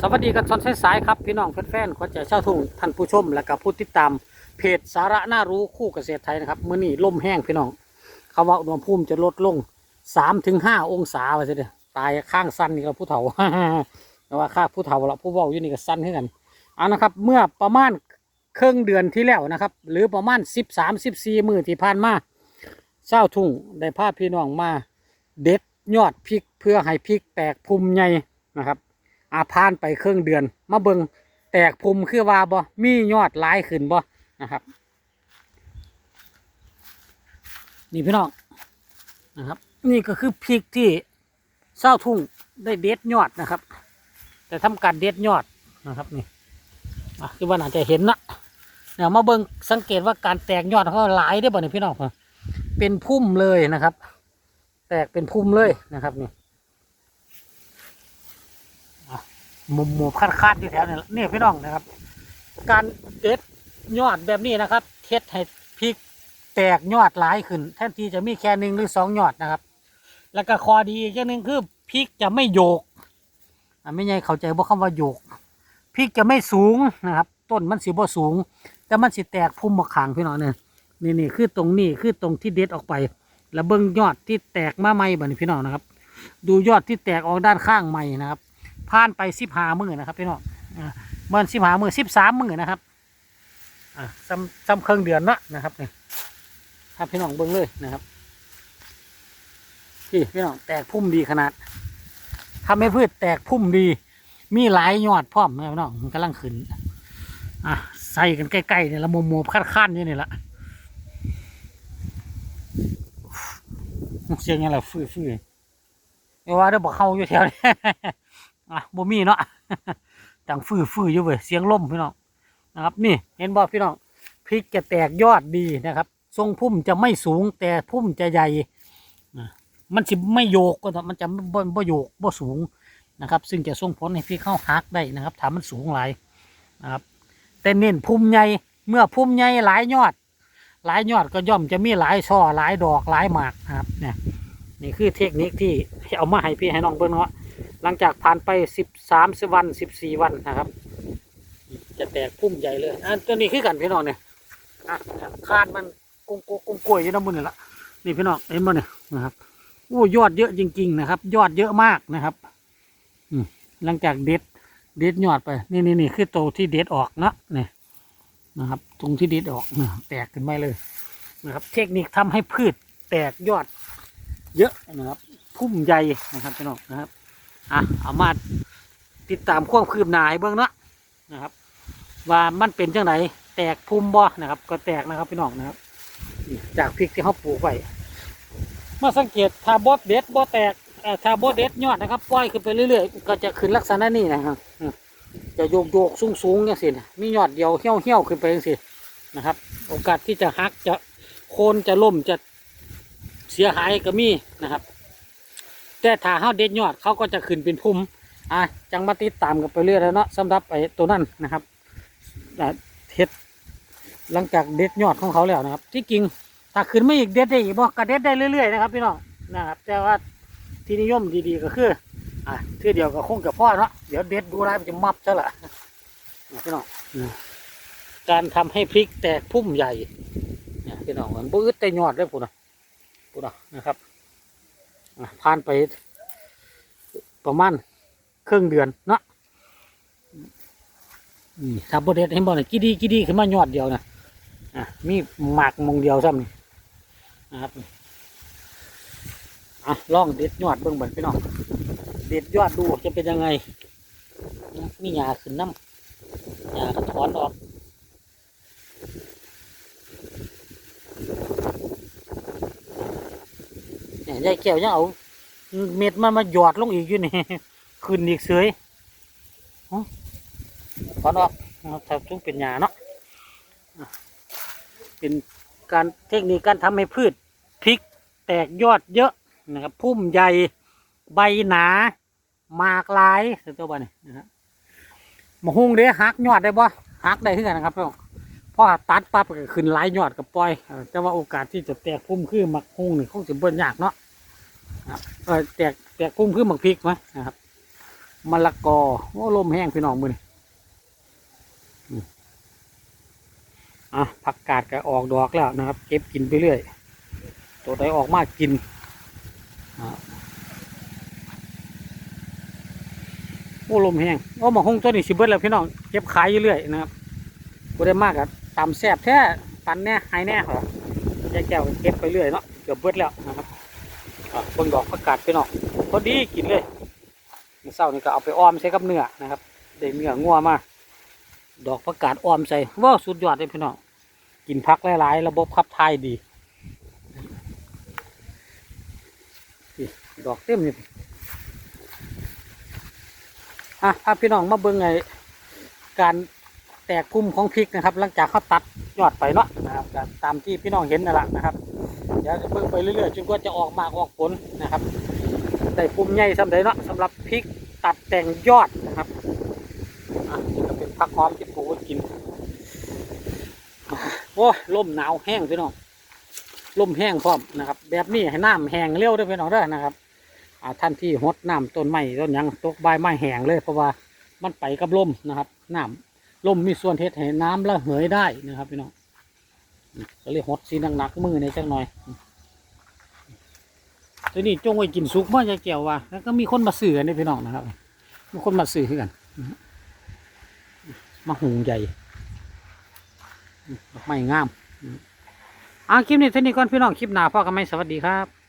สวัสดีกันตอนสายๆครับ พี่น้องแฟนๆขวัญใจชาทุ่งท่านผู้ชม และกับผู้ติดตามเพจสาระน่ารู้คู่เกษตรไทยนะครับมื้อนี้ลมแห้งพี่น้องเขาว่าอุณหภูมิจะลดลงสามถึงห้าองศาไปสิเด้อตายข้างสั้นนี่ก็ผู้เฒ่าแต่ว่าข้าผู้เฒ่าละผู้เว้าอยู่นี่ก็สั้นขึ้นกันเอานะครับเมื่อประมาณครึ่งเดือนที่แล้วนะครับ หรือประมาณสิบสามสิบสี่มือที่ผ่านมาเศร้าทุ่งได้พาพี่น้องมา เด็ดยอดพริกเพื่อให้พริกแตกภูมิใหญ่นะครับ อาพานไปครึ่งเดือน มาเบิงแตกภูมิคือว่าบ่มียอดหลายขึ้นบ่นะครับ นี่พี่น้องนะครับ นี่ก็คือพริกที่เศร้าทุ่งได้เด็ดยอดนะครับ แต่ทำการเด็ดยอดนะครับนี่อะคือว่าน่าจะเห็นนะเนี่ยมาเบิงสังเกตว่าการแตกยอดเขาหลายได้บ่เนี่ยพี่น้องเป็นพุ่มเลยนะครับ แตกเป็นพุ่มเลยนะครับนี่ มุมมุมคาดคาดที่แถวเนี่ยนี่พี่น้องนะครับ การเด็ดยอดแบบนี้นะครับเทศให้พริกแตกยอดหลายขึ้น แทนที่จะมีแค่หนึ่งหรือสองยอดนะครับ แล้วก็คอดีอีกอย่างหนึ่งคือพริกจะไม่โยกอะไม่ใช่เข้าใจว่าคำว่าโยกพริกจะไม่สูงนะครับ ต้นมันสีบ่สูง แต่มันสิแตกพุ่มมาขางพี่น้องเนี่ยนี่นี่คือตรงนี้คือตรงที่เด็ดออกไป แล้วเบิ้งยอดที่แตกมาใหม่บ่นี่พี่น้องนะครับ ดูยอดที่แตกออกด้านข้างใหม่นะครับ ผ่านไปสิบหามือนะครับพี่น้องเมื่อสิบหามือสิบสามมือนะครับซ้ำซ้ำเครื่องเดือนละนะครับนี่ครับพี่น้องเบิ้งเลยนะครับพี่พี่น้องแตกพุ่มดีขนาดทำให้พืชแตกพุ่มดี มีหลายยอดพร้อมนะพี่น้องกำลังขึ้นอะใส่กันใกล้ๆเนี่ยละโมโมคัดขั้นๆอยู่นี่ละเสียงยังไงฟื้อฟื้อๆไม่ว่าได้บอกเข้าอยู่แถวนี้ อะบ่มีเนาะจังฟื้อฟื้ออยู่เว้ยเสียงลมพี่น้องนะครับ นี่เห็นบ่พี่น้องพริกจะแตกยอดดีนะครับ ทรงพุ่มจะไม่สูงแต่พุ่มจะใหญ่มันสิไม่โยกก็มันจะบ่บ่โยกบ่สูงนะครับ ซึ่งจะส่งผลให้พริกเข้าหักได้นะครับถ้ามันสูงหลายนะครับแต่เน้นพุ่มใหญ่เมื่อพุ่มใหญ่หลายยอด หลายยอดก็ย่อมจะมีหลายช่อหลายดอกหลายหมากนะครับเนี่ยนี่คือเทคนิคที่เอามาให้พี่ให้น้องเบิ่งเนาะ หลังจากผ่านไปสิบสามสิบวันสิบสี่วันนะครับ จะแตกพุ่มใหญ่เลยอันตัวนี้คือกันพี่น้องเนี่ยคาดมันกุ้งกุ้งกุ้งกล้วยอยู่น้ำมันนี่ละนี่พี่น้องเห็นบ่เนี่ยนะครับโอ้ยอดเยอะจริง ๆ นะครับ ยอดเยอะมากนะครับอืหลังจากเด็ดเด็ดยอดไป นี่นี่นี่คือโตที่เด็ดออกนะเนี่ยนะครับตรงที่เด็ดออกเนี่ยแตกขึ้นไปเลยนะครับ เทคนิคทำให้พืชแตกยอด เยอะนะครับ พุ่มใหญ่นะครับพี่น้องนะครับ อะเอามาติดตามความคืบหน้าให้เบื้องเนาะนะครับ ว่ามันเป็นจังไหนแตกภูมิบ่นะครับ ก็แตกนะครับพี่น้องนะครับจากพริกที่เขาปลูกไว้มื่อสังเกตถ้าบดเด็ดบ่แตกเอ่อถ้าบดเด็ดยอดนะครับปล่อยขึ้นไปเรื่อยๆ ก็จะขึ้นลักษณะนี้นะครับจะโยกโยกสูงสูงๆอย่างสินมียอดเดียวเหี้ยวเหี้ยวๆขึ้นไปอย่างสินะครับ โอกาสที่จะหักจะโคนจะล่มจะเสียหายก็มีนะครับ แต่ถ้าเฮาเด็ดยอดเขาก็จะขึ้นเป็นพุ่มอะจังมาติดตามกันไปเรื่อยแล้วเนาะสำหรับไอ้ตัวนั้นนะครับอ่เฮ็ดหลังจากเด็ดยอดของเขาแล้วนะครับ ที่จริงถ้าขึ้นไม่อีกเด็ดได้อีกบ่ก็เด็ดได้เรื่อยๆนะครับพี่น้องนะครับแต่ว่าที่นิยมดีๆก็คืออะเทื่อเดียวก็คงกับพ่อเนาะเดี๋ยวเด็ดดูได้มันจะมับซะละพี่น้องการทำให้พริกแตกพุ่มใหญ่เนี่ยพี่น้องมันบื้อแต่ยอดเลยพุ่นะพุ่นะนะครับ ผ่านไปประมาณครึ่งเดือนเนาะนี่ถ้าบดเด็ดเห็นบ่เนี่ยกี่ดีกี่ดีขึ้นมายอดเดียวนะอะมีหมากมงเดียวซ้ำนี่นะครับอะลองเด็ดยอดเบิ่งเบิ่งพี่น้องเด็ดยอดดูจะเป็นยังไง มีหญ้าขึ้นน้ำหญ้าถอนออกเนี่ ยายแก้วยังเอา เม็ดมันมาหยอดลงอีกอยู่นี่ขึ้นอีกเสยอ๋อถอนออกเอาถ้าทุกเป็นหญ้าเนาะเป็นการเทคนิคการทำให้พืชพริกแตกยอดเยอะนะครับพุ่มใหญ่ใบหนามากลายตัวบ้านี่นะครับมะฮุงเด้หักยอดได้บ่หักได้ที่กันนะครับพี่น้องพอตัดปั๊บก็ขึ้นหลายยอดกับปล่อยเออแต่ว่าโอกาสที่จะแตกพุ่มคือมะฮุงนี่คงจะเบิ่นยากเนาะ เออแตกแตกพุ่มขึ้นหมักพริกไหมนะครับมะละกอโอ้ลมแห้งพี่น้องมือนี่อะผักกาดก็ออกดอกแล้วนะครับ เก็บกินไปเรื่อย ตัวใดออกมากกินอ่าโอ้ลมแห้งโอ้หมอหงตัวนี้สิบเบิดแล้วพี่น้องเก็บขายอยู่เรื่อยนะครับบ่ได้มากอะตำแซบแท้ปันแน่หายแน่เหรอยายแก้วก็เก็บไปเรื่อยเนาะเกือบเบิดแล้วนะครับ เบิ่งดอกผักกาดพี่น้องพอดีกินเลยมื้อเช้านี่ก็เอาไปอ้อมใส่กับเนื้อนะครับได้เนื้องัวมาดอกผักกาดอ้อมใส่ว้าวสุดยอดเลยพี่น้องกินผักหลายๆระบบขับถ่ายดีดอกเต็มนี่อะพาพี่น้องมาเบิ่งไงการแตกพุ่มของพริกนะครับ หลังจากเขาตัด ยอดไปเนาะนะครับตามที่พี่น้องเห็นนั่นแหละนะครับเดี๋ยวจะเบิ่งไปเรื่อยๆจนกว่าจะออกมากออกผลนะครับได้พุ่มใหญ่สำใดเนาะสำหรับพริกตัดแต่งยอดนะครับอะนี่ก็เป็นผักหอมที่ปลูกไว้กินโอ้ยลมหนาวแห้งพี่น้องลมแห้งพร้อมนะครับ แบบนี้ให้น้ำแห้งเร็วได้พี่น้องเด้อนะครับอาท่านที่หดน้ำต้นไม้ต้นยังตกใบไม้แห้งเลยเพราะว่ามันไปกับลมนะครับน้ำ ลมมีส่วนเทศให้น้ำระเหยได้นะครับพี่น้องก็เลยหดสีหนักๆมือในจังหน่อยอืมตัวนี้จงไว้กินสุกมื่อจะเกี่ยวว่าแล้วก็มีคนมาซื้อกันนี่พี่น้องนะครับ มีคนมาซื้อกันมมาหุงใหญ่ไม้งามอ่าคลิปนี้เท่านี้ก่อนพี่น้องคลิปหน้าพ่อกันไหมสวัสดีครับ